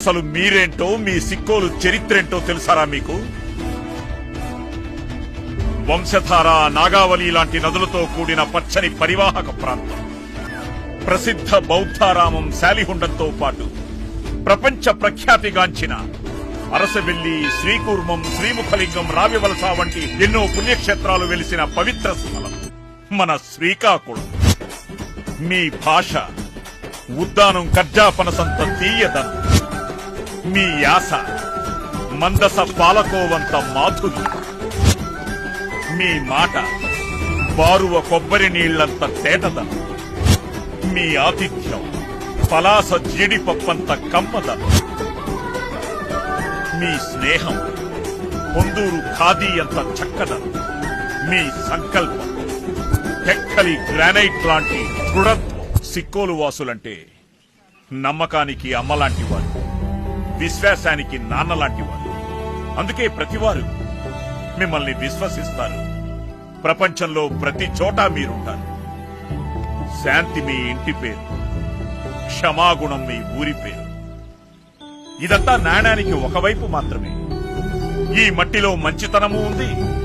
అసలు మీరేంటో మీ సిక్కోలు చరిత్రేంటో తెలుసారా మీకు? వంశధార నాగావళి లాంటి నదులతో కూడిన పచ్చని పరివాహక ప్రాంతం. ప్రసిద్ధ బౌద్ధారామం శాలిహుండంతో పాటు ప్రపంచ ప్రఖ్యాతిగాంచిన అరసవెల్లి శ్రీకూర్మం శ్రీముఖలింగం రావివలస వంటి ఎన్నో పుణ్యక్షేత్రాలు వెలిసిన పవిత్ర స్థలం. మన శ్రీకాకుళం. మీ భాష ఉద్దానం కర్జాపనసంత తీయదనం. మీ యాస మందస పాలకోవంత మాధుర్యం మీ మాట బారువ కొబ్బరి నీళ్ళంత తేటదనం మీ ఆతిథ్యం పలాస జీడిపప్పంత కమ్మదనం. మీ స్నేహం పొందూరు ఖాదీ అంత చక్కదనం. మీ సంకల్పం టెక్కలి గ్రానైట్ లాంటి దృఢత్వం. సిక్కోలు వాసులంటే నమ్మకానికి అమ్మలాంటి వారు. విశ్వాసానికి నాన్నలాంటి వారు. అందుకే ప్రతివారు మిమ్మల్ని విశ్వసిస్తారు. ప్రపంచంలో ప్రతి చోట మీరుంటారు. శాంతి మీ ఇంటి పేరు. క్షమాగుణం మీ ఊరి పేరు. ఇదంతా నాణానికి ఒకవైపు మాత్రమే. ఈ మట్టిలో మంచితనము ఉంది.